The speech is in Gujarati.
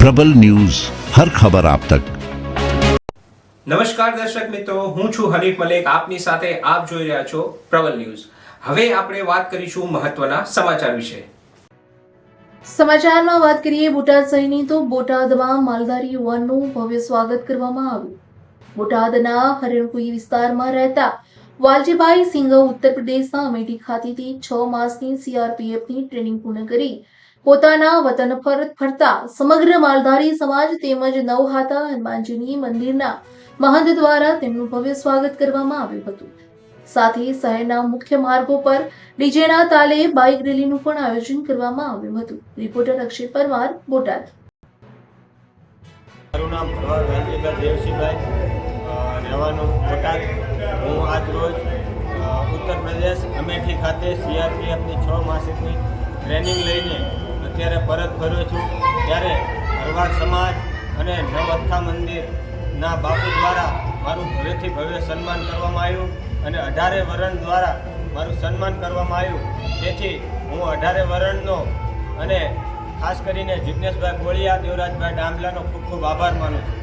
પ્રબલ ન્યૂઝ હર ખબર આપ તક. નમસ્કાર દર્શક મિત્રો હું છું હરીફ મલેક. આપની સાથે આપ જોઈ રહ્યા છો પ્રબલ ન્યૂઝ. હવે આપણે વાત કરીશું મહત્વના સમાચાર વિશે. સમાચારમાં વાત કરીએ બોટાદ શહેરની તો બોટાદમાં માલધારી યુવાનનું ભવ્ય સ્વાગત કરવામાં આવ્યું. બોટાદના હરણકુઈ વિસ્તારમાં રહેતા વાલજીભાઈ સિંઘ ઉત્તર પ્રદેશના અમેઠી ખાતેથી છ માસની સીઆરપીએફની ટ્રેનિંગ પૂર્ણ કરી પોતાના વતન પરત ફરતા સમગ્ર માલધારી સમાજ તેમજ નવહાતા હનુમાનજીની મંદિરના મહંત દ્વારા તેમનું ભવ્ય સ્વાગત કરવામાં આવ્યું હતું. સાથે શહેરના મુખ્ય માર્ગો પર ડીજેના તાલે બાઇક રેલીનું પણ આયોજન કરવામાં આવ્યું હતું. રિપોર્ટર અક્ષય પરમાર, બોટાદ. મારું નામ દેવસિંહભાઈ રહેવાનું બોટાદ. હું આજ ઉત્તર પ્રદેશ અમેઠી ખાતે સીઆરપીએફની છ માસિકની ટ્રેનિંગ લઈને અત્યારે પરત ફર્યો છું ત્યારે ભરવાડ સમાજ અને નવઅથા મંદિરના બાપુ દ્વારા મારું ભવ્યથી ભવ્ય સન્માન કરવામાં આવ્યું અને અઢારે વરણ દ્વારા મારું સન્માન કરવામાં આવ્યું. તેથી હું અઢારે વરણનો અને ખાસ કરીને જિજ્ઞેશભાઈ ગોળિયા, દેવરાજભાઈ ડાંગલાનો ખૂબ ખૂબ આભાર માનું છું.